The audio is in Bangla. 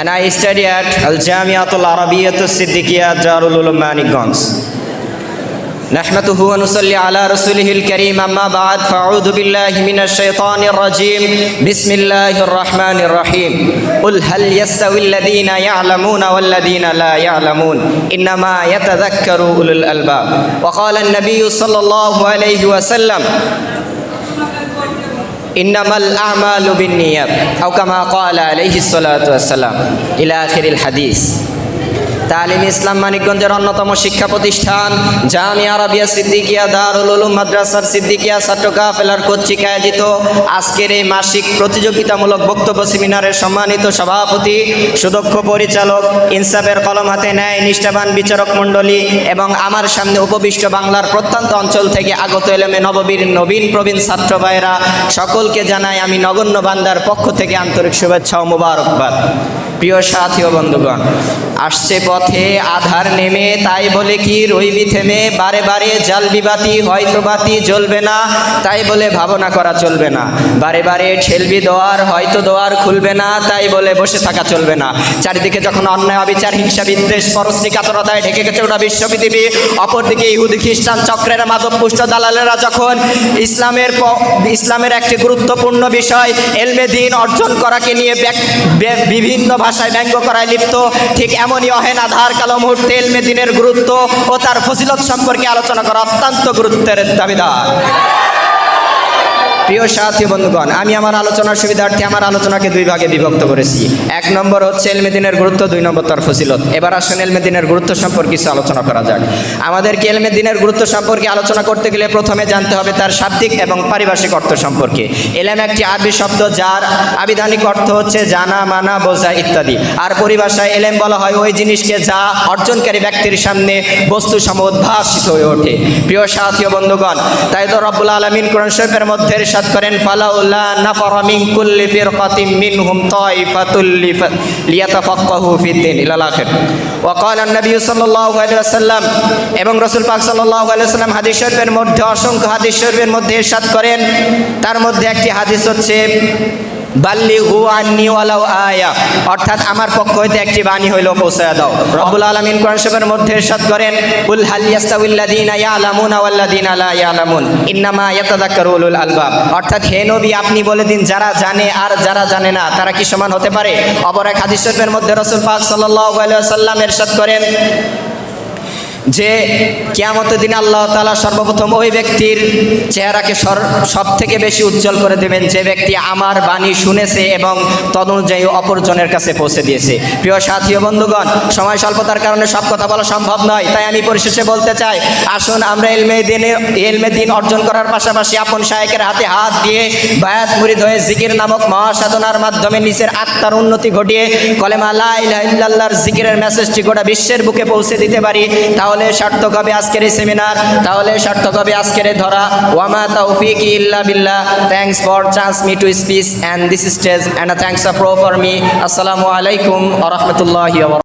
and I study at Al Jamiatul Arabiyatul Siddiqiyah Darul Ulum Manikganj. نحمده ونصلي على رسوله الكريم أما بعد فأعوذ بالله من الشيطان الرجيم بسم الله الرحمن الرحيم قل هل يستوي الذين يعلمون والذين لا يعلمون إنما يتذكر أولو الألباب وقال النبي صلى الله عليه وسلم إنما الأعمال بالنيات أو كما قال عليه الصلاة والسلام إلى آخر الحديث তালিম ইসলাম মানিকগঞ্জের অন্যতম শিক্ষা প্রতিষ্ঠান জামিয়া আরবিয়া সিদ্দিকিয়া দারুল উলুম মাদ্রাসার সিদ্দিকিয়া ছাত্র কাফেলার কর্তৃক আয়োজিত আজকের এই মাসিক প্রতিযোগিতামূলক বক্তব্য সেমিনারের সম্মানিত সভাপতি, সুদক্ষ পরিচালক, ইনসাফের কলম হাতে নেয় নিষ্ঠাবান বিচারক মণ্ডলী এবং আমার সামনে উপবিষ্ট বাংলার প্রত্যন্ত অঞ্চল থেকে আগত এলেমে নববীর নবীন প্রবীণ ছাত্র ভাইরা সকলকে জানাই আমি নগণ্য বান্দার পক্ষ থেকে আন্তরিক শুভেচ্ছা ও মুবারকবাদ। প্রিয় সাথী ও বন্ধুগণ, আসছে পথে আধার নেমে, তাই বলে কি রইবি থেমে? বারে বারে জাল বিবাতি, হয়তো বাতি জ্বলবে না, তাই বলে ভাবনা করা চলবে না। বারে বারে ঠেলবি দোয়ার, হয়তো দোয়ার খুলবে না, তাই বলে বসে থাকা চলবে না। চারিদিকে যখন অন্যায়, অবিচার, হিংসা, বিদ্বেষ পরশ্রী কাতরতায় ঢেকে গেছে ওটা বিশ্ব পৃথিবী। অপরদিকে ইহুদি, খ্রিস্টান, চক্রের মাদক পুষ্ট দালালেরা যখন ইসলামের ইসলামের একটি গুরুত্বপূর্ণ বিষয়, এলমে দিন অর্জন করাকে নিয়ে ব্যাক- বে- বিভিন্ন ভাষায় ব্যঙ্গ করায় লিপ্ত। ঠিক এমনই অহেন আধার, কালো মুহূর্তে এলমে দিনের গুরুত্ব ও তার ফজিলত সম্পর্কে আলোচনা করা অত্যন্ত গুরুত্বের দাবিদার। প্রিয় সাথী বন্ধুগণ, আমি আমার আলোচনার সুবিধার্থে আমার আলোচনাকে দুই ভাগে বিভক্ত করেছি। এক নম্বর হচ্ছে এলমেদিনের গুরুত্ব, দুই নম্বর তার ফসিলত এবার আসুন এলমেদিনের গুরুত্ব সম্পর্কে কিছু আলোচনা করা যাক। আমাদেরকে এলমেদিনের গুরুত্ব সম্পর্কে আলোচনা করতে গেলে প্রথমে জানতে হবে তার শাব্দিক এবং পারিভাষিক অর্থ সম্পর্কে। এলেম একটি আরবি শব্দ যার আবিধানিক অর্থ হচ্ছে জানা, মানা, বোঝা ইত্যাদি। আর পরিভাষায় এলেম বলা হয় ওই জিনিসকে যা অর্জনকারী ব্যক্তির সামনে বস্তু সম উদ্ভাসিত হয়ে ওঠে। প্রিয় সাথী বন্ধুগণ, তাই তো রব্বুল আলমিন কোরআন শরীফের মধ্যে ইরশাদ করেন ফালাউলা নাফারা মিন কুল্লি ফিরকাতিন মিনহুম ফিদ্দিন ইলাল আখির। ওয়া ক্বালা এবং রাসূল পাক সাল্লাল্লাহু আলাইহি হাদিস শরীফের মধ্যে, অসংখ্য হাদিস শরীফের মধ্যে ইরশাদ করেন। তার মধ্যে একটি হাদিস হচ্ছে বাল্লি আন্নি ওয়ালাউ আয়া। অর্থাৎ আমার পক্ষ হইতে একটি বাণী হইল, পৌঁছায় দাও। রব্বুল আলামিন কোরআন মধ্যে ইরশাদ করেন উল হাল ইয়াস্তাউল্লাযীনা ইয়ালামুনা ওয়াল্লাযীনা লা ইয়ালামুন, ইন্নামা ইয়াতাযাক্কারু উলুল আলবাব। অর্থাৎ হে নবী, আপনি বলে দিন, যারা জানে আর যারা জানে না, তারা কি সমান হতে পারে? অপর এক হাদিস মধ্যে রাসূল পাক সাল্লাল্লাহু আলাইহি ওয়াসাল্লাম ইরশাদ করেন যে কেয়ামতের দিন আল্লাহ তালা সর্বপ্রথম ওই ব্যক্তির চেহারাকে সব থেকে বেশি উজ্জ্বল করে দেবেন। যে ব্যক্তি আমার বাণী শুনেছে এবং তদনুযায়ী অপরজনের কাছে পৌঁছে দিয়েছে। প্রিয় সাথী বন্ধুগণ, সময় স্বল্পতার কারণে সব কথা বলা সম্ভব নয়, তাই আমি পরিশেষে বলতে চাই, আসুন আমরা এলমে দিনে, এলমে দিন অর্জন করার পাশাপাশি আপন শায়কের হাতে হাত দিয়ে বায়াত মুরিদ হয়ে জিকির নামক মহাসাধনার মাধ্যমে নিজের আত্মার উন্নতি ঘটিয়ে কলেমা লা ইলাহা ইল্লাল্লাহর জিকিরের মেসেজটি গোটা বিশ্বের বুকে পৌঁছে দিতে পারি তাহলে সার্থক হবে আজকের এই সেমিনার তাহলে সার্থক হবে আজকের এই ধরা। ওয়ামা তৌফিক ইল্লা বিল্লাহ। Thanks for chance me to speech and this stage and thanks uh pro for me আসসালামু আলাইকুম আ রহমতুল্লাহি